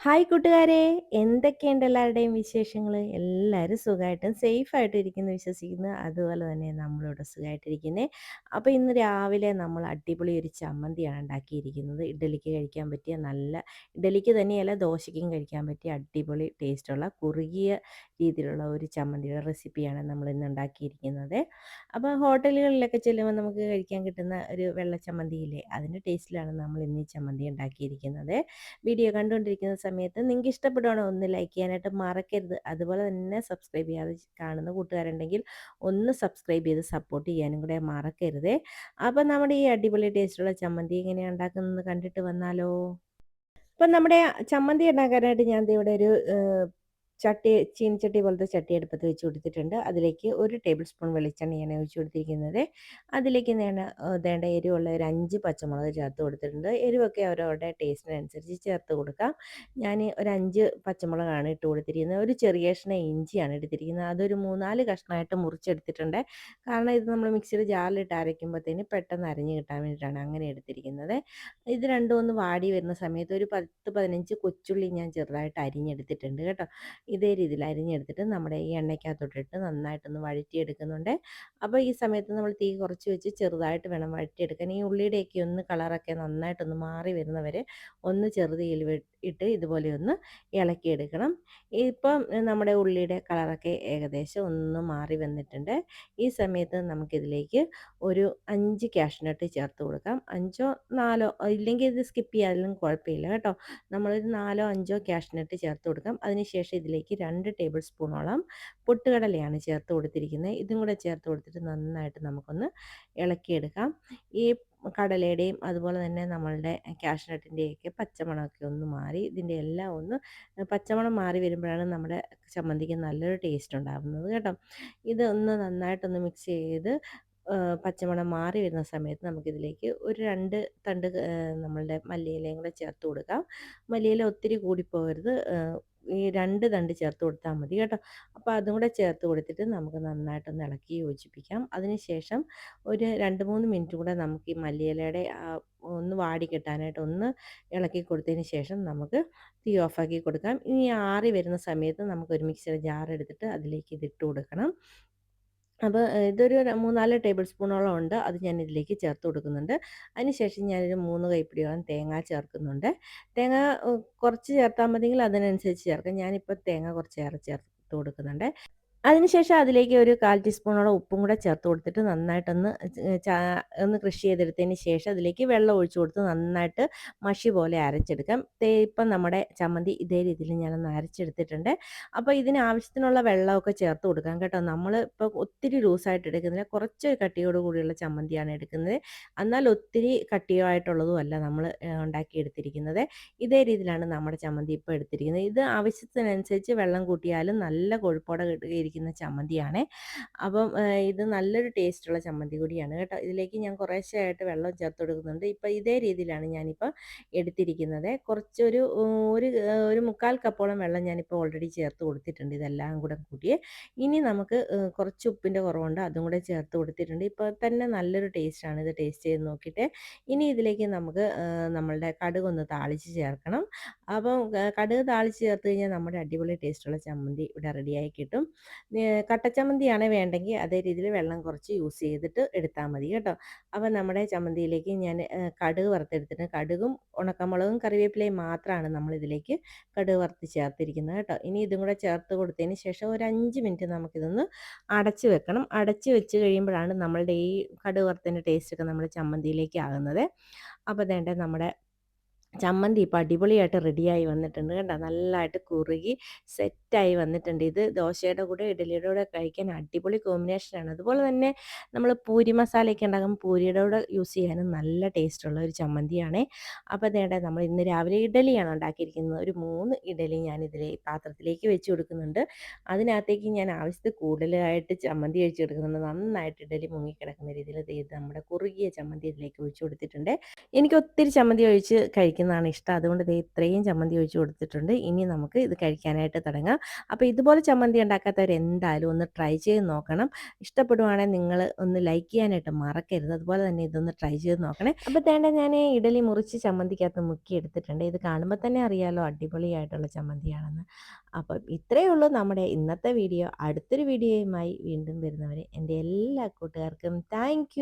Hi കൂട്ടുകാരെ. എന്തൊക്കെയുണ്ട് എല്ലാവരുടെയും വിശേഷങ്ങൾ എല്ലാവരും സുഖമായിട്ടും സേഫായിട്ടും ഇരിക്കുന്നു വിശ്വസിക്കുന്നു. അതുപോലെ തന്നെ നമ്മളിവിടെ സുഖമായിട്ടിരിക്കുന്നത് അപ്പോൾ ഇന്ന് രാവിലെ നമ്മൾ അടിപൊളി ഒരു ചമ്മന്തിയാണ് ഉണ്ടാക്കിയിരിക്കുന്നത്. ഇഡ്ഡലിക്ക് കഴിക്കാൻ പറ്റിയ നല്ല ഇഡ്ഡലിക്ക് തന്നെയല്ല ദോശയ്ക്കും കഴിക്കാൻ പറ്റിയ അടിപൊളി ടേസ്റ്റുള്ള കുറുകിയ രീതിയിലുള്ള ഒരു ചമ്മന്തിയുടെ റെസിപ്പിയാണ് നമ്മൾ ഇന്ന് ഉണ്ടാക്കിയിരിക്കുന്നത്. അപ്പോൾ ഹോട്ടലുകളിലൊക്കെ ചെല്ലുമ്പോൾ നമുക്ക് കഴിക്കാൻ കിട്ടുന്ന ഒരു വെള്ള ചമ്മന്തിയില്ലേ അതിന്റെ ടേസ്റ്റിലാണ് നമ്മൾ ഇന്ന് ഈ ചമ്മന്തി ഉണ്ടാക്കിയിരിക്കുന്നത്. വീഡിയോ കണ്ടുകൊണ്ടിരിക്കുന്ന സമയത്ത് നിങ്ങൾക്ക് ഇഷ്ടപ്പെടുവാണോ ഒന്ന് ലൈക്ക് ചെയ്യാനായിട്ട് മറക്കരുത്. അതുപോലെ തന്നെ സബ്സ്ക്രൈബ് ചെയ്യാതെ കാണുന്ന കൂട്ടുകാരുണ്ടെങ്കിൽ ഒന്ന് സബ്സ്ക്രൈബ് ചെയ്ത് സപ്പോർട്ട് ചെയ്യാനും കൂടെ മറക്കരുതേ. അപ്പോൾ നമ്മുടെ ഈ അടിപൊളി ടേസ്റ്റുള്ള ചമ്മന്തി എങ്ങനെയാണ് ഉണ്ടാക്കുന്നത് കണ്ടിട്ട് വന്നാലോ? അപ്പം നമ്മുടെ ചമ്മന്തി ഉണ്ടാക്കാനായിട്ട് ഞാൻ ഇവിടെ ഒരു ചട്ടി ചീനച്ചട്ടി പോലത്തെ ചട്ടി അടുപ്പത്ത് വെച്ച് കൊടുത്തിട്ടുണ്ട്. അതിലേക്ക് ഒരു ടേബിൾ സ്പൂൺ വെളിച്ചെണ്ണയാണ് ഒഴിച്ച് കൊടുത്തിരിക്കുന്നത്. അതിലേക്ക് ഞാൻ വേണ്ട എരിവുള്ള ഒരു അഞ്ച് പച്ചമുളക് ചേർത്ത് കൊടുത്തിട്ടുണ്ട്. എരിവൊക്കെ അവരവരുടെ ടേസ്റ്റിനനുസരിച്ച് ചേർത്ത് കൊടുക്കാം. ഞാൻ ഒരു അഞ്ച് പച്ചമുളകാണ് ഇട്ട് കൊടുത്തിരിക്കുന്നത്. ഒരു ചെറിയ കഷ്ണം ഇഞ്ചിയാണ് എടുത്തിരിക്കുന്നത്. അതൊരു മൂന്നാൽ കഷ്ണമായിട്ട് മുറിച്ചെടുത്തിട്ടുണ്ട്. കാരണം ഇത് നമ്മൾ മിക്സിയിൽ ജാറിലിട്ട് അരയ്ക്കുമ്പോഴത്തേന് പെട്ടെന്ന് അരഞ്ഞ് കിട്ടാൻ വേണ്ടിയിട്ടാണ് അങ്ങനെ എടുത്തിരിക്കുന്നത്. ഇത് രണ്ടും ഒന്ന് വാടി വരുന്ന സമയത്ത് ഒരു പത്ത് പതിനഞ്ച് കൊച്ചുള്ളി ഞാൻ ചെറുതായിട്ട് അരിഞ്ഞെടുത്തിട്ടുണ്ട് കേട്ടോ. ഇതേ രീതിയിൽ അരിഞ്ഞെടുത്തിട്ട് നമ്മുടെ ഈ എണ്ണയ്ക്കകത്തോട്ടിട്ട് നന്നായിട്ടൊന്ന് വഴറ്റിയെടുക്കുന്നുണ്ട്. അപ്പോൾ ഈ സമയത്ത് നമ്മൾ തീ കുറച്ച് വെച്ച് ചെറുതായിട്ട് വേണം വഴറ്റിയെടുക്കാൻ. ഈ ഉള്ളിയുടെയൊക്കെ ഒന്ന് കളറൊക്കെ നന്നായിട്ടൊന്ന് മാറി വരുന്നവരെ ഒന്ന് ചെറുതീയിൽ ഇട്ട് ഇതുപോലെ ഒന്ന് ഇളക്കിയെടുക്കണം. ഇപ്പം നമ്മുടെ ഉള്ളിയുടെ കളറൊക്കെ ഏകദേശം ഒന്ന് മാറി വന്നിട്ടുണ്ട്. ഈ സമയത്ത് നമുക്കിതിലേക്ക് ഒരു അഞ്ച് ക്യാഷ്നട്ട് ചേർത്ത് കൊടുക്കാം. അഞ്ചോ നാലോ ഇല്ലെങ്കിൽ ഇത് സ്കിപ്പ് ചെയ്യാതിലും കുഴപ്പമില്ല കേട്ടോ. നമ്മളൊരു നാലോ അഞ്ചോ ക്യാഷ്നട്ട് ചേർത്ത് കൊടുക്കാം. അതിനുശേഷം ഇതിലേക്ക് രണ്ട് ടേബിൾ സ്പൂണോളം പൊട്ടുകടലയാണ് ചേർത്ത് കൊടുത്തിരിക്കുന്നത്. ഇതും കൂടെ ചേർത്ത് കൊടുത്തിട്ട് നന്നായിട്ട് നമുക്കൊന്ന് ഇളക്കിയെടുക്കാം. ഈ കടലയുടെയും അതുപോലെ തന്നെ നമ്മളുടെ കാഷ്നട്ടിന്റെയൊക്കെ പച്ചമണമൊക്കെ ഒന്ന് മാറി ഇതിന്റെ എല്ലാം ഒന്ന് പച്ചമണം മാറി വരുമ്പോഴാണ് നമ്മുടെ ചമ്മന്തിക്ക് നല്ലൊരു ടേസ്റ്റ് ഉണ്ടാകുന്നത് കേട്ടോ. ഇത് ഒന്ന് നന്നായിട്ടൊന്ന് മിക്സ് ചെയ്ത് പച്ചമണം മാറി വരുന്ന സമയത്ത് നമുക്കിതിലേക്ക് ഒരു രണ്ട് തണ്ട് നമ്മളുടെ മല്ലിയിലയും കൂടെ ചേർത്ത് കൊടുക്കാം. മല്ലിയില ഒത്തിരി കൂടിപ്പോകരുത് ഈ രണ്ട് തണ്ട് ചേർത്ത് കൊടുത്താൽ മതി കേട്ടോ. അപ്പോൾ അതും കൂടെ ചേർത്ത് കൊടുത്തിട്ട് നമുക്ക് നന്നായിട്ടൊന്ന് ഇളക്കി യോജിപ്പിക്കാം. അതിനുശേഷം ഒരു രണ്ട് മൂന്ന് മിനിറ്റ് കൂടെ നമുക്ക് ഈ മല്ലിയിലയുടെ ഒന്ന് വാടി കിട്ടാനായിട്ട് ഒന്ന് ഇളക്കി കൊടുത്തതിന് ശേഷം നമുക്ക് തീ ഓഫാക്കി കൊടുക്കാം. ഇനി ആറി വരുന്ന സമയത്ത് നമുക്ക് ഒരു മിക്സിയുടെ ജാർ എടുത്തിട്ട് അതിലേക്ക് ഇതിട്ട് കൊടുക്കണം. അപ്പോൾ ഇതൊരു മൂന്നാൽ ടേബിൾ സ്പൂണോളം ഉണ്ട്. അത് ഞാൻ ഇതിലേക്ക് ചേർത്ത് കൊടുക്കുന്നുണ്ട്. അതിനുശേഷം ഞാനൊരു മൂന്ന് കൈപ്പിടിയോളം തേങ്ങ ചേർക്കുന്നുണ്ട്. തേങ്ങ കുറച്ച് ചേർത്താൽ മതിയെങ്കിൽ അതിനനുസരിച്ച് ചേർക്കാം. ഞാനിപ്പോൾ തേങ്ങ കുറച്ചേറെ ചേർത്ത് കൊടുക്കുന്നുണ്ട്. അതിനുശേഷം അതിലേക്ക് ഒരു കാൽ ടീസ്പൂണോളം ഉപ്പും കൂടെ ചേർത്ത് കൊടുത്തിട്ട് നന്നായിട്ടൊന്ന് ഒന്ന് കൃഷി ചെയ്തെടുത്തതിന് ശേഷം അതിലേക്ക് വെള്ളം ഒഴിച്ചു കൊടുത്ത് നന്നായിട്ട് മഷി പോലെ അരച്ചെടുക്കാം. ഇപ്പം നമ്മുടെ ചമ്മന്തി ഇതേ രീതിയിൽ ഞാനൊന്ന് അരച്ചെടുത്തിട്ടുണ്ട്. അപ്പോൾ ഇതിന് ആവശ്യത്തിനുള്ള വെള്ളമൊക്കെ ചേർത്ത് കൊടുക്കാം കേട്ടോ. നമ്മൾ ഇപ്പോൾ ഒത്തിരി ലൂസായിട്ട് എടുക്കുന്നില്ല. കുറച്ചൊരു കട്ടിയോട് കൂടിയുള്ള ചമ്മന്തിയാണ് എടുക്കുന്നത്. എന്നാൽ ഒത്തിരി കട്ടിയായിട്ടുള്ളതും അല്ല നമ്മൾ ഉണ്ടാക്കിയെടുത്തിരിക്കുന്നത്. ഇതേ രീതിയിലാണ് നമ്മുടെ ചമ്മന്തി ഇപ്പോൾ എടുത്തിരിക്കുന്നത്. ഇത് ആവശ്യത്തിനനുസരിച്ച് വെള്ളം കൂട്ടിയാലും നല്ല കൊഴുപ്പോടെ കിട്ടുകയിരിക്കും ഇരിക്കുന്ന ചമ്മന്തിയാണ്. അപ്പം ഇത് നല്ലൊരു ടേസ്റ്റുള്ള ചമ്മന്തി കൂടിയാണ് കേട്ടോ. ഇതിലേക്ക് ഞാൻ കുറേശ്ശെയായിട്ട് വെള്ളം ചേർത്ത് കൊടുക്കുന്നുണ്ട് ഇപ്പം ഇതേ രീതിയിലാണ് ഞാനിപ്പോൾ എടുത്തിരിക്കുന്നത്. കുറച്ചൊരു ഒരു ഒരു മുക്കാൽ കപ്പോളം വെള്ളം ഞാനിപ്പോൾ ഓൾറെഡി ചേർത്ത് കൊടുത്തിട്ടുണ്ട്. ഇതെല്ലാം കൂടെ കൂട്ടി. ഇനി നമുക്ക് കുറച്ച് ഉപ്പിന്റെ കുറവുണ്ട് അതും കൂടെ ചേർത്ത് കൊടുത്തിട്ടുണ്ട്. ഇപ്പോൾ തന്നെ നല്ലൊരു ടേസ്റ്റാണ് ഇത്. ടേസ്റ്റ് ചെയ്ത് നോക്കിയിട്ട് ഇനി ഇതിലേക്ക് നമുക്ക് നമ്മളുടെ കടുക് ഒന്ന് താളിച്ച് ചേർക്കണം. അപ്പം കടുക് താളിച്ച് ചേർത്ത് കഴിഞ്ഞാൽ നമ്മുടെ അടിപൊളി ടേസ്റ്റുള്ള ചമ്മന്തി ഇവിടെ റെഡിയായി കിട്ടും. കട്ടച്ചമ്മന്തിയാണ് വേണ്ടെങ്കിൽ അതേ രീതിയിൽ വെള്ളം കുറച്ച് യൂസ് ചെയ്തിട്ട് എടുത്താൽ മതി കേട്ടോ. അപ്പോൾ നമ്മുടെ ചമ്മന്തിയിലേക്ക് ഞാൻ കടുക് വറുത്തെടുത്തിട്ട് കടുകും ഉണക്കമുളകും കറിവേപ്പിലയും മാത്രമാണ് നമ്മൾ ഇതിലേക്ക് കടുക് വറുത്ത് ചേർത്തിരിക്കുന്നത് കേട്ടോ. ഇനി ഇതും കൂടെ ചേർത്ത് കൊടുത്തതിന് ശേഷം ഒരു അഞ്ച് മിനിറ്റ് നമുക്കിതൊന്ന് അടച്ച് വെക്കണം. അടച്ച് വെച്ച് കഴിയുമ്പോഴാണ് നമ്മളുടെ ഈ കടുക് വറുത്തതിന്റെ ടേസ്റ്റൊക്കെ നമ്മുടെ ചമ്മന്തിയിലേക്ക് ആകുന്നത്. അപ്പോൾ വേണ്ട നമ്മുടെ ചമ്മന്തി ഇപ്പോൾ അടിപൊളിയായിട്ട് റെഡിയായി വന്നിട്ടുണ്ട് കേട്ടോ നല്ലതായിട്ട് കുറുകി സെറ്റായി വന്നിട്ടുണ്ട്. ഇത് ദോശയുടെ കൂടെ ഇഡലിയുടെ കൂടെ കഴിക്കാൻ അടിപൊളി കോമ്പിനേഷനാണ് അതുപോലെ തന്നെ നമ്മൾ പൂരി മസാലയൊക്കെ ഉണ്ടാക്കുമ്പോൾ പൂരിയുടെ കൂടെ യൂസ് ചെയ്യാനും നല്ല ടേസ്റ്റുള്ള ഒരു ചമ്മന്തിയാണ്. അപ്പോൾ അതേണ്ട നമ്മൾ ഇന്ന് രാവിലെ ഇഡലിയാണ് ഉണ്ടാക്കിയിരിക്കുന്നത്. ഒരു മൂന്ന് ഇഡലി ഞാൻ ഇതിൽ പാത്രത്തിലേക്ക് വെച്ച് കൊടുക്കുന്നുണ്ട്. അതിനകത്തേക്ക് ഞാൻ ആവശ്യത്തിൽ കൂടുതലായിട്ട് ചമ്മന്തി ഒഴിച്ച് കൊടുക്കുന്നുണ്ട്. നന്നായിട്ട് ഇഡലി മുങ്ങിക്കിടക്കുന്ന രീതിയിൽ ഇത് നമ്മുടെ കുറുകിയ ചമ്മന്തി ഇതിലേക്ക് ഒഴിച്ചു കൊടുത്തിട്ടുണ്ട്. എനിക്ക് ഒത്തിരി ചമ്മന്തി ഒഴിച്ച് കഴിക്കുന്ന കഴിക്കുന്നതാണ് ഇഷ്ടം. അതുകൊണ്ട് ഇത് ഇത്രയും ചമ്മന്തി ഒഴിച്ച് കൊടുത്തിട്ടുണ്ട്. ഇനി നമുക്ക് ഇത് കഴിക്കാനായിട്ട് തുടങ്ങാം. അപ്പോൾ ഇതുപോലെ ചമ്മന്തി ഉണ്ടാക്കാത്തവർ എന്തായാലും ഒന്ന് ട്രൈ ചെയ്ത് നോക്കണം. ഇഷ്ടപ്പെടുവാണെങ്കിൽ നിങ്ങൾ ഒന്ന് ലൈക്ക് ചെയ്യാനായിട്ട് മറക്കരുത്. അതുപോലെ തന്നെ ഇതൊന്ന് ട്രൈ ചെയ്ത് നോക്കണേ. അപ്പോൾ തേണ്ട ഞാൻ ഇഡലി മുറിച്ച് ചമ്മന്തിക്കകത്ത് മുക്കി എടുത്തിട്ടുണ്ട്. ഇത് കാണുമ്പോൾ തന്നെ അറിയാലോ അടിപൊളിയായിട്ടുള്ള ചമ്മന്തിയാണെന്ന്. അപ്പം ഇത്രയേ ഉള്ളൂ നമ്മുടെ ഇന്നത്തെ വീഡിയോ. അടുത്തൊരു വീഡിയോയുമായി വീണ്ടും വരുന്നവരെ എന്റെ എല്ലാ കൂട്ടുകാർക്കും താങ്ക്